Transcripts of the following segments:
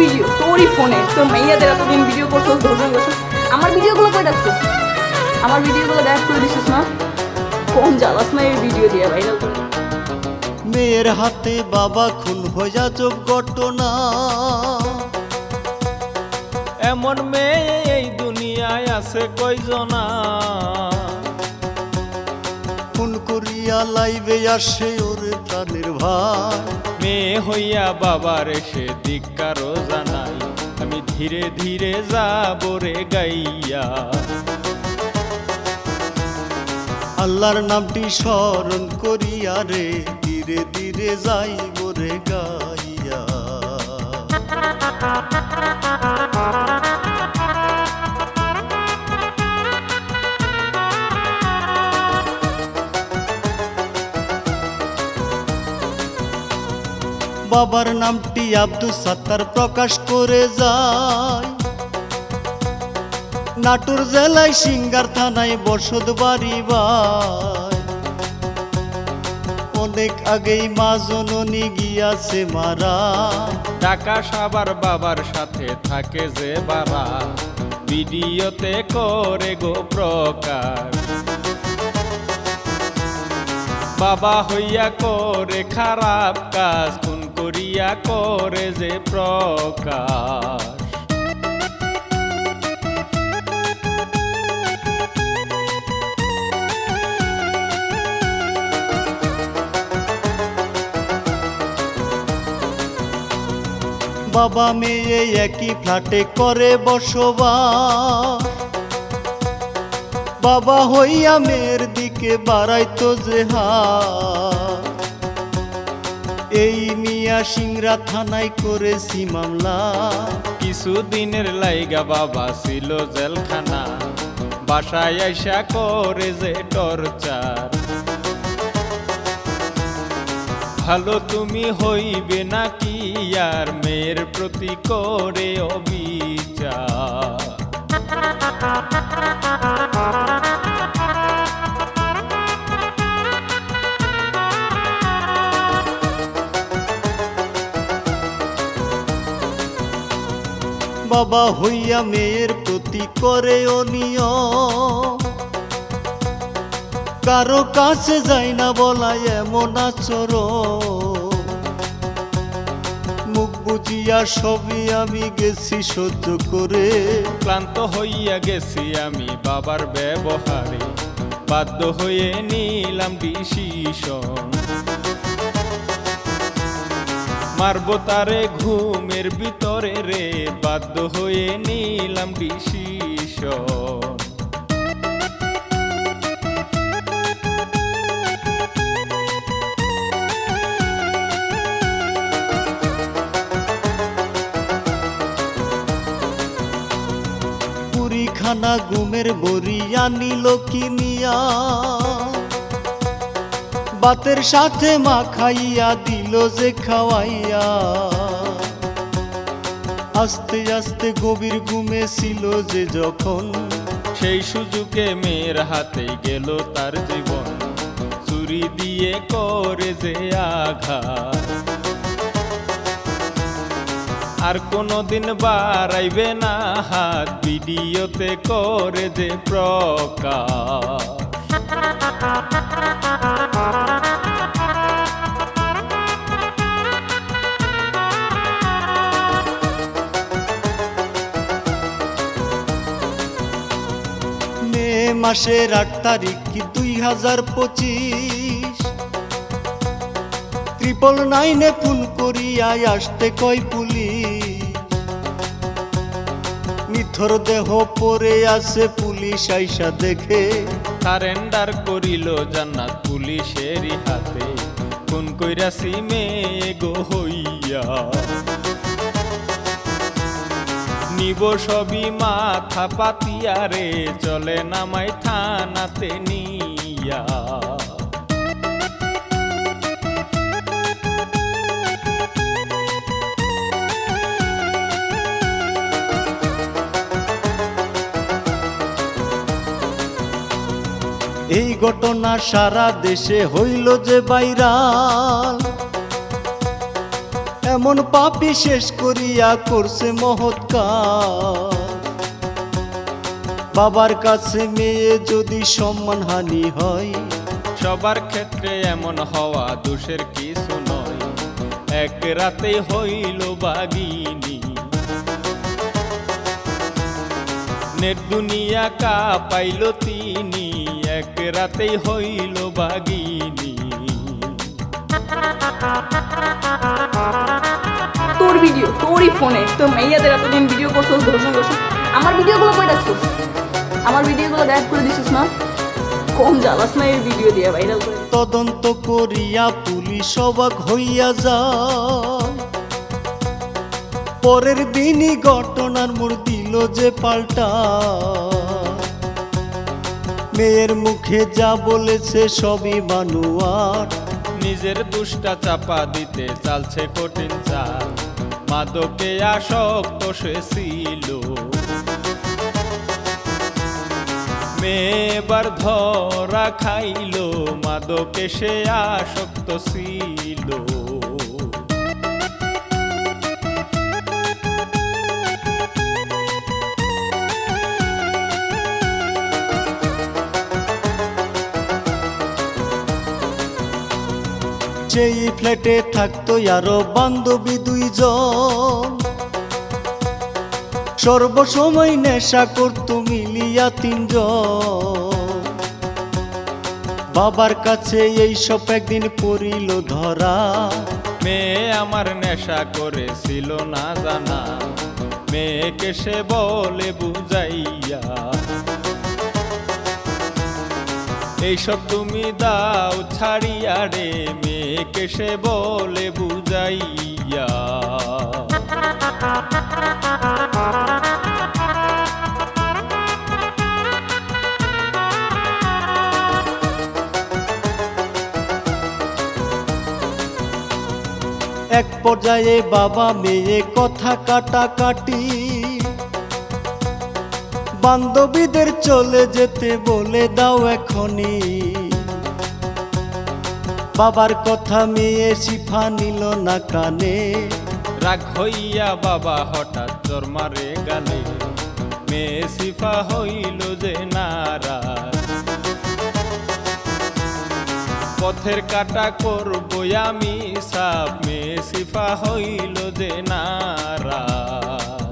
Video, তোরই ফোনে তোর মাইয়াদের এতদিন ভিডিও করছ ধর্ষণ করছ। আমার ভিডিওগুলো কই রাখছো আমার ভিডিওগুলো দেখ করে দিছিস না? কোন জ্বালাস না এই ভিডিও দিয়ে ভাইরাল করে মেয়ের হাতে বাবা খুন হইয়া যোগ ঘটনা। এমন মেয়ে এই দুনিয়ায় আছে কয়জনা? লাইভে আসে ওরে প্রাণের ভাই মেয়ে হইয়া বাবার এসে ধিক্কারও জানাই আমি ধীরে ধীরে যাব রে গাইয়া। আল্লাহর নামটি স্মরণ করিয়া রে ধীরে ধীরে যাইব রে গাইয়া। বাবার নামটি আব্দুল সাত্তার প্রকাশ করে যায়। নাটোর জেলায় সিঙ্গার থানায় বসত বাড়ি অনেক আগেই মা জননী গিয়াছে মারা। টাকা সাবার বাবার সাথে থাকে যে বাবা ভিডিওতে করে গো প্রকাশ। বাবা হইয়া করে খারাপ কাজ করিয়া করে যে প্রকাশ। বাবা মেয়ে একই ফ্ল্যাটে করে বসবাস। বাবা হইয়া মেয়ের দিকে বাড়াইতো যে হাত এই মিয়া সিংরা থানায় করেছি মামলা। কিছু দিনের লাইগা বাবা ছিল জেলখানা, বাসায় আইসা করে যে টর্চার। ভালো তুমি হইবে নাকি আর মেয়ের প্রতি করে অবিচার। বাবা হইয়া মেয়ের প্রতি করে কারও কাছে যাই না বলাই এমন আচর মুখ বুঝিয়া সবই আমি গেছি সহ্য করে। ক্লান্ত হইয়া গেছি আমি বাবার ব্যবহারে। বাধ্য হয়ে নিলাম ডিসিশন মারবো তারে ঘুমের ভিতরে রে, বাধ্য হয়ে নিলাম ডিসিশন। পুরীখানা ঘুমের বড়ি আনিল কিনিয়া, বাতের সাথে মা খাইয়া দিল যে খাওয়াইয়া। আস্তে আস্তে গভীর ঘুমে ছিল যে যখন। সেই সুযোগে মেয়ের হাতে গেল তার জীবন। চুরি দিয়ে করে যে আঘাত। আর কোনোদিন বাড়াইবে না হাত, ভিডিওতে করে যে প্রকাশ। মাসের আট তারিখ কি দুই হাজার পঁচিশ? ট্রিপল নাইনে ফোন করিয়া আসতে কয় পুলিশ? নিথর দেহ পরে আছে পুলিশ, আইসা দেখে। সারেন্ডার করিল জান্নাত পুলিশেরই হাতে। কোন কইরাছি মেয়ে গো হইয়া। নিব সবই মাথা পাতিয়া রে, চলে নামাই থানাতে নিয়া। এই ঘটনা সারা দেশে হইল যে বাইরাল এমন পাপি শেষ করিয়া করছে মহৎ বাবার কাছে মেয়ে যদি সম্মান হানি হয়, সবার ক্ষেত্রে এমন হওয়া দোষের কিছু নয়। এক রাতে হইল বাগিনী। নেট দুনিয়া কা পাইল তিনি, এক রাতেই হইল বাগিনী। ভিডিও তোরই ফোনে তো মেয়েদের এতদিন ভিডিও করছিস ধর্ষণ করছিস আমার ভিডিওগুলো কই রাখছিস আমার ভিডিওগুলো গায়েব করে দিছিস না? কম জ্বালাস না এই ভিডিও দিয়ে ভাইরাল করে। তদন্ত করিয়া পুলিশ অবাক হইয়া যায়। পরের দিনই ঘটনার মোড় দিল যে পাল্টা। মেয়ের মুখে যা বলেছে সবই মানুয়ার নিজের দুষ্টা চাপা দিতে চালছে কঠিন চাল। মাদকে আসক্ত সে ছিল। মেবার ধরা খাইল মাদকে সে আসক্ত ছিল। সেই ফ্ল্যাটে থাকতো আরও বান্ধবী দুইজন। সর্বসময় নেশা করতো মিলিয়া তিনজন। বাবার কাছে এই সব একদিন পড়িল ধরা। মেয়ে আমার নেশা করেছিল না জানা। মেয়েকে সে বলে বুঝাইয়া এইসব তুমি দাও ছাড়িয়া রে, মেয়েকে সে বলে বুঝাইয়া। এক পর্যায়ে বাবা মেয়ে কথা কাটাকাটি বান্ধবীদের চলে যেতে বলে দাও এখনই। বাবার কথা মেয়ে শিফা নিল না কানে। রাগ হইয়া বাবা হঠাৎ জ্বর মারে গালে মেয়ে সিফা হইল যে নারা পথের কাটা করব আমি সাপ। মেয়ে সিফা হইল যে নারাজ।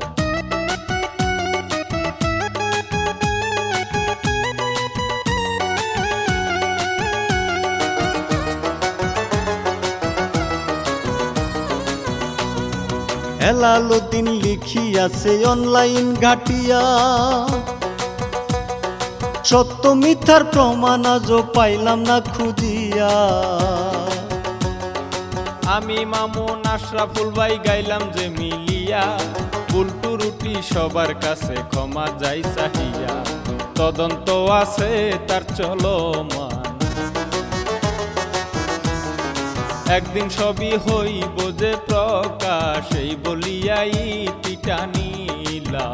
হেলালুদ্দিন লিখিয়াছে অনলাইন ঘাটিয়া। সত্য মিথ্যার প্রমাণ আজও পাইলাম না খুঁজিয়া। আমি মামুন আশরাফুল ভাই গাইলাম যে মিলিয়া, উল্টু রুটি সবার কাছে ক্ষমা যাই চাহিয়া। তদন্ত আছে, তার চলমান একদিন সবই হইব যে প্রকাশ এই বলিয়াই টিটা নিলা।